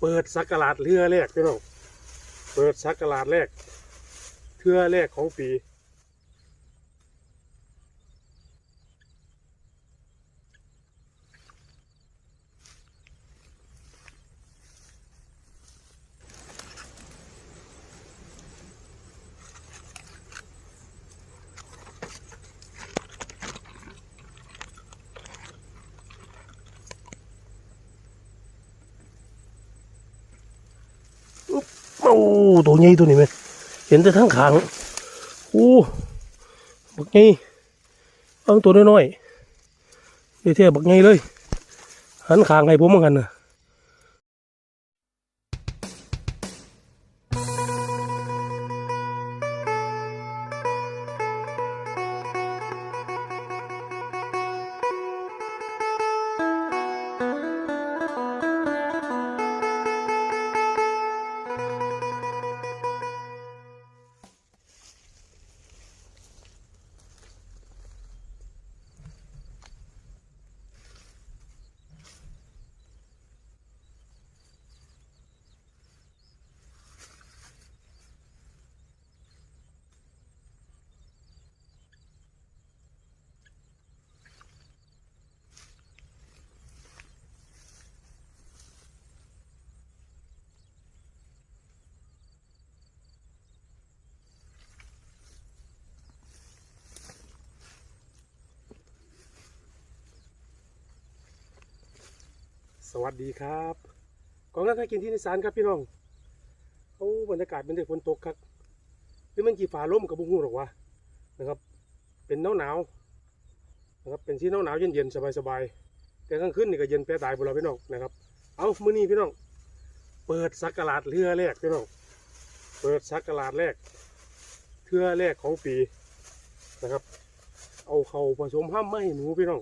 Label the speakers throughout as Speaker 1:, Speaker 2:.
Speaker 1: เปิดสักการาดเรือแรกพี่น้องเปิดสักการาดแรกเทือแรกของปี อ้ตัวใหญ่ตัวนี้ไหมเห็นแต่ทั้งขางโอ้บักใหญ่เอาตัวน้อยๆเท่ๆบักใหญ่เลย หันขางให้ผมเหมือนกันนะ วัสดีครับกองนักกินที่นิสานครับพี่น้องโอ้บรรยากาศเป็นแต่ฝนตกครับหรือมันกี่ฝาล่มกับบุ้งหูหรอกวะนะครับ เป็นหนาวหนาวๆนะครับเป็นที่หนาวหนาวๆเย็นเย็นสบายสบายๆแต่กลางคืนนี่ก็เย็นแปรตายพวกเราพี่น้องนะครับ เอามื้อนี้พี่น้องเปิดสักการาดเรือแรกพี่น้องเปิดสักการาดแรกเทือแรกของปีนะครับ เอาเขาผสมห้ามไม่หนูพี่น้อง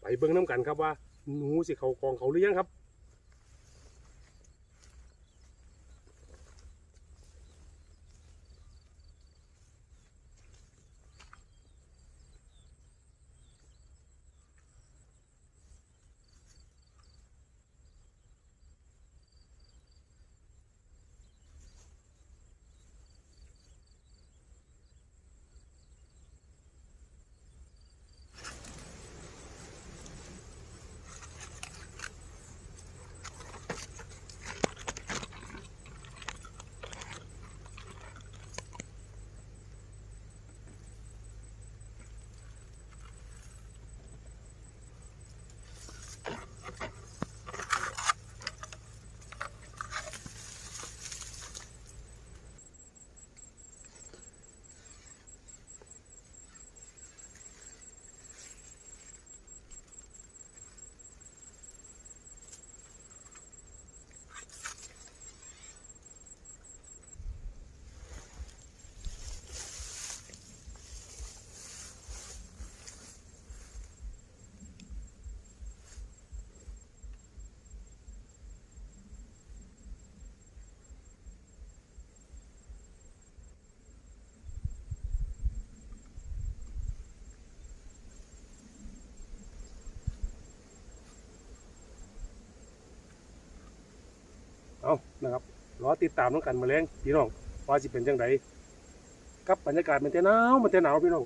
Speaker 1: ไปเบิ่งน้ำกันครับว่า หนูสิเขากองเขาหรือยังครับ เอานะครับรอติดตามน้องกันมาแรงพี่น้องว่าจะเป็นจังไดกับบรรยากาศมันแต่หนาวมันแต่หนาวพี่น้อง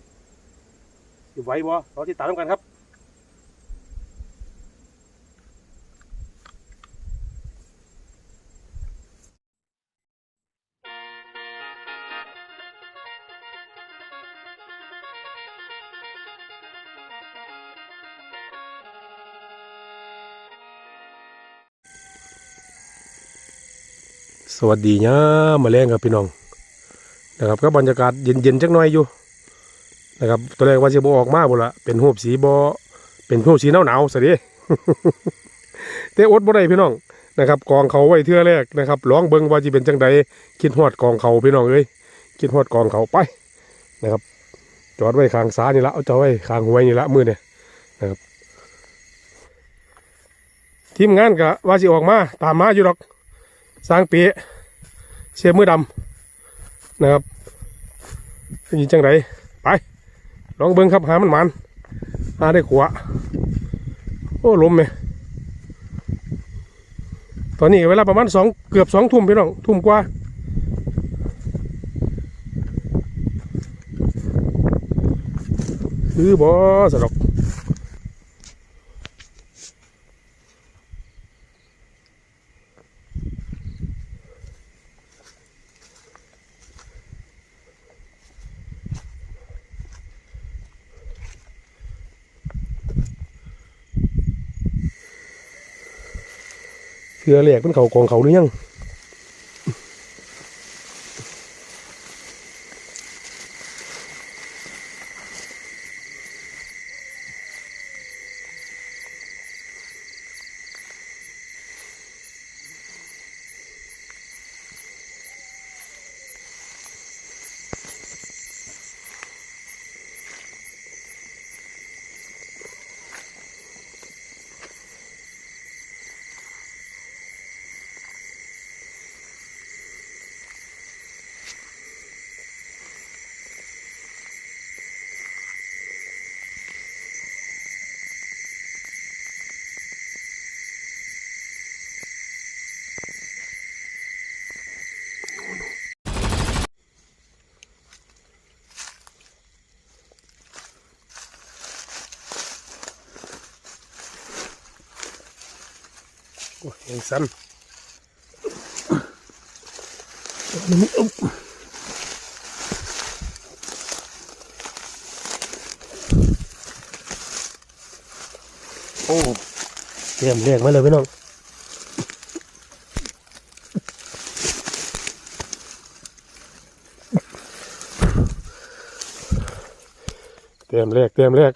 Speaker 1: อยู่ไหวบ่รอติดตามน้องกันครับ สวัสดีเนี่ยมาแรงครับพี่น้องนะครับก็บรรยากาศเย็นๆจักหน่อยอยู่นะครับตัวแรกว่าจะบออกมาบ่ละเป็นรูปสีบอเป็นรูปสีหนาวๆสิแต่อดบ่ได้พี่น้องนะครับกองเขาไว้เทื่อแรกนะครับลองเบิงว่าจะเป็นจังใดคิดฮอดกองเขาพี่น้องเอ้ยคิดฮอดกองเขาไปนะครับ จอดไว้ข้างซ้ายนี่ละเอาจอดไว้ข้างห้วยนี่ละมือเนี่ยนะครับทีมงานก็ว่าสิออกมาตามมาอยู่ดอก สร้างเปียเสียมือดำนะครับยินจังไรไป ลองเบิ้งครับหามันมันหาได้ขวาโอ้ลมไหมตอนนี้เวลาประมาณสองเกือบสองทุ่มพี่น้องทุ่มกว่าคือบอสะดอก เสือแหลกเป็นเขากองเขาหรือยัง โอ้ยยังสั้นโอ้เตรียมเรียกมาเลยพี่น้องเตรียมเรียกเตรียมเรียก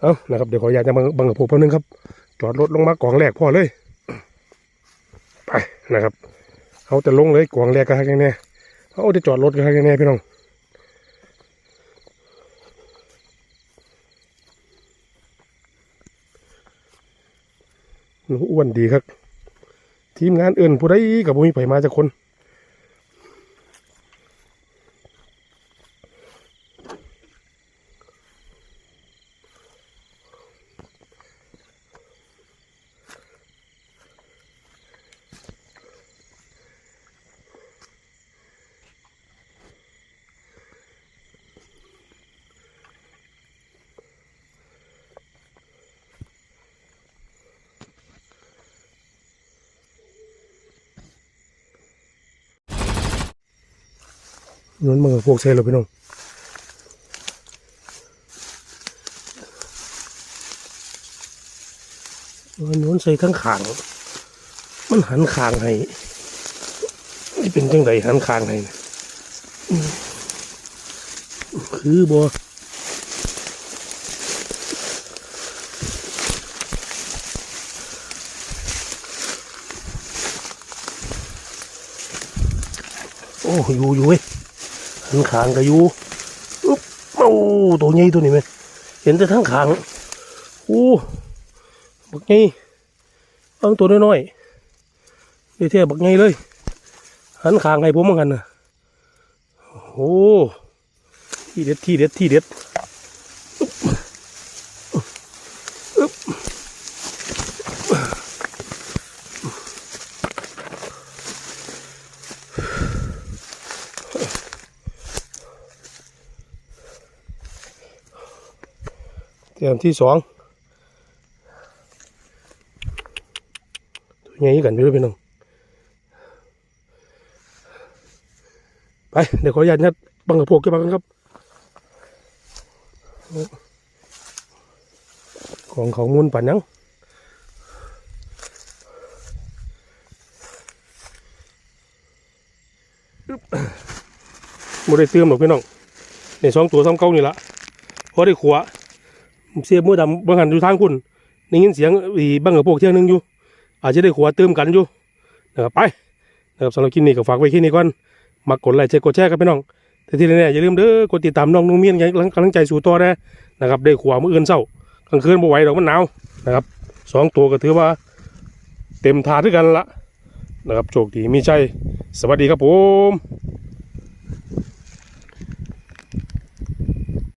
Speaker 1: เอานะครับเดี๋ยวขออยากจะบังบังกับผมแป๊บนึงครับ จอดรถลงมากองแรกพ่อเลย ไปนะครับเอาแต่ลงเลยกองแรกก็ให้แน่เอาจะจอดรถก็ให้แน่พี่น้องหนูอ้วนดีครับ ทีมงานเอื่นผู้ใดกับผู้มีไผมาจากคน นนมือพวกเซลล์พี่น้องนนใส่ทั้งขาง มันหันขางให้นี่เป็นจังไดหันขางให้คือบ่โอ้อยู่อยู่เว้ย หันขางก็อยู่อุ๊บโอ้ตัวใหญ่ตัวนี้ไหมเห็นแต่ทั้งขางโอ้บักใหญ่เอาตัวน้อยๆเดี๋ยวเทียบบักใหญ่เลย หันขางให้ผมเหมือนกันนะโอ้ที่เด็ดที่เด็ดที่เด็ด ตรียมที่สองตัวใหญ่กันไปด้วยพี่น้องไปเดี๋ยวขออนุญาตนัดบังกับพวกกันบ้างครับ ของเขามูลปั่นยังอึ๊บบ่ได้เติมหรอกพี่น้องในสองตัวซ้ำเก้านี่ละพอได้ขัว เสียบมือดำบางหันอยู่ทางคุณได้ยินเสียงอีบังกับพวกเที่ยงนึงอยู่ อาจจะได้ขัวเติมกันอยู่นะครับไปนะครับสำหรับคลิปนี้ก็ฝากไว้แค่นี้ก่อนมากดไลค์แชร์กดแชร์ครับพี่น้องแต่ที่แน่ๆอย่าลืมเด้อกดติดตามน้องนุ่งเมียนอย่างกำลังใจสู่ต่อได้นะครับได้ขวามืออื่นเศร้ากลางคืนบ่ไหวดอกมันหนาวนะครับสองตัวก็ถือว่า เต็มถาดด้วยกันละนะครับโชคดีมีชัยสวัสดีครับผม